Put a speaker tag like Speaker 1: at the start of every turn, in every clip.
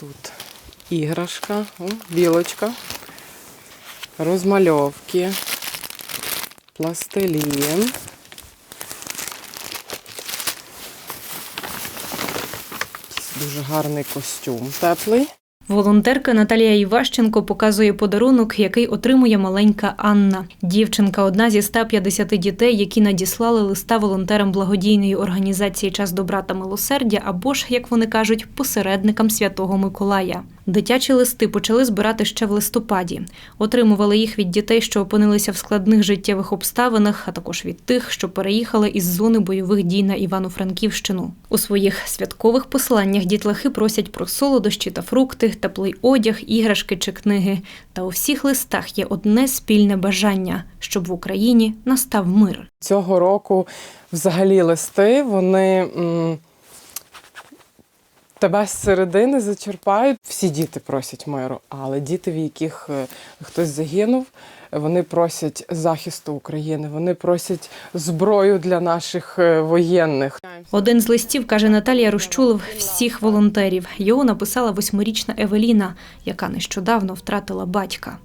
Speaker 1: Тут іграшка, о, білочка, розмальовки, пластилін. Дуже гарний костюм теплий.
Speaker 2: Волонтерка Наталія Іващенко показує подарунок, який отримує маленька Анна. Дівчинка одна зі 150 дітей, які надіслали листа волонтерам благодійної організації Час добра та милосердя, або ж, як вони кажуть, посередникам Святого Миколая. Дитячі листи почали збирати ще в листопаді. Отримували їх від дітей, що опинилися в складних життєвих обставинах, а також від тих, що переїхали із зони бойових дій на Івано-Франківщину. У своїх святкових посланнях дітлахи просять про солодощі та фрукти, теплий одяг, іграшки чи книги. Та у всіх листах є одне спільне бажання, щоб в Україні настав мир.
Speaker 1: Цього року взагалі листи, вони тебе з середини зачерпають. Всі діти просять миру, але діти, в яких е, хтось загинув, вони просять захисту України, вони просять зброю для наших е, воєнних.
Speaker 2: Один з листів каже Наталія Рущулов всіх волонтерів. Його написала восьмирічна Евеліна, яка нещодавно втратила батька.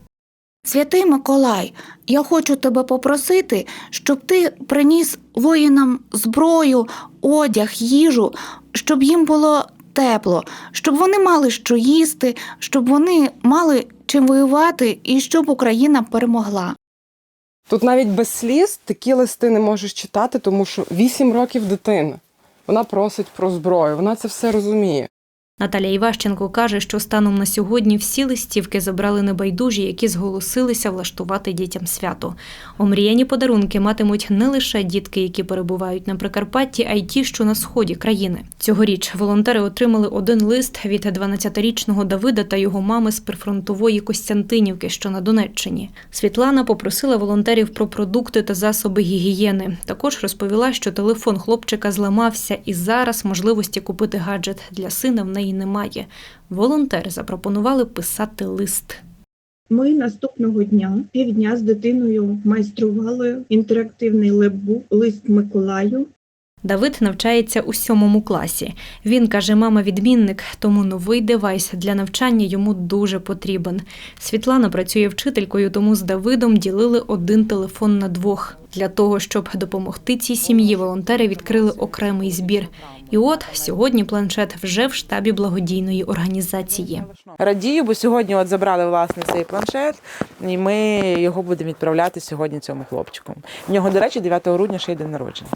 Speaker 3: Святий Миколай, я хочу тебе попросити, щоб ти приніс воїнам зброю, одяг, їжу, щоб їм було тепло, щоб вони мали що їсти, щоб вони мали чим воювати і щоб Україна перемогла.
Speaker 1: Тут навіть без сліз такі листи не можеш читати, тому що 8 років дитина. Вона просить про зброю, вона це все розуміє.
Speaker 2: Наталія Іващенко каже, що станом на сьогодні всі листівки забрали небайдужі, які зголосилися влаштувати дітям свято. Омріяні подарунки матимуть не лише дітки, які перебувають на Прикарпатті, а й ті, що на сході країни. Цьогоріч волонтери отримали один лист від 12-річного Давида та його мами з прифронтової Костянтинівки, що на Донеччині. Світлана попросила волонтерів про продукти та засоби гігієни. Також розповіла, що телефон хлопчика зламався, і зараз можливості купити гаджет для сина в неї немає. Волонтери запропонували писати лист.
Speaker 4: Ми наступного дня, півдня з дитиною майстрували інтерактивний лепбук лист Миколаю.
Speaker 2: Давид навчається у сьомому класі. Він каже, мама відмінник, тому новий девайс для навчання йому дуже потрібен. Світлана працює вчителькою, тому з Давидом ділили один телефон на двох. Для того, щоб допомогти цій сім'ї, волонтери відкрили окремий збір. І от сьогодні планшет вже в штабі благодійної організації.
Speaker 5: Радію, бо сьогодні от забрали власне цей планшет, і ми його будемо відправляти сьогодні цьому хлопчику. В нього, до речі, 9 грудня ще й день народження.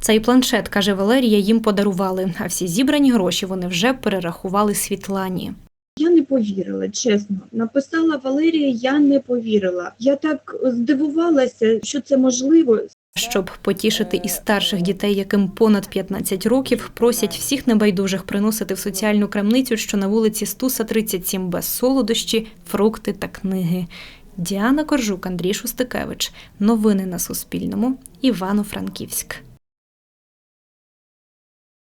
Speaker 2: Цей планшет, каже Валерія, їм подарували, а всі зібрані гроші вони вже перерахували Світлані.
Speaker 4: Я не повірила, чесно. Написала Валерія, я не повірила. Я так здивувалася, що це можливо.
Speaker 2: Щоб потішити і старших дітей, яким понад 15 років, просять всіх небайдужих приносити в соціальну крамницю, що на вулиці Стуса 37 без солодощі, фрукти та книги. Діана Коржук, Андрій Шустикевич. Новини на Суспільному. Івано-Франківськ.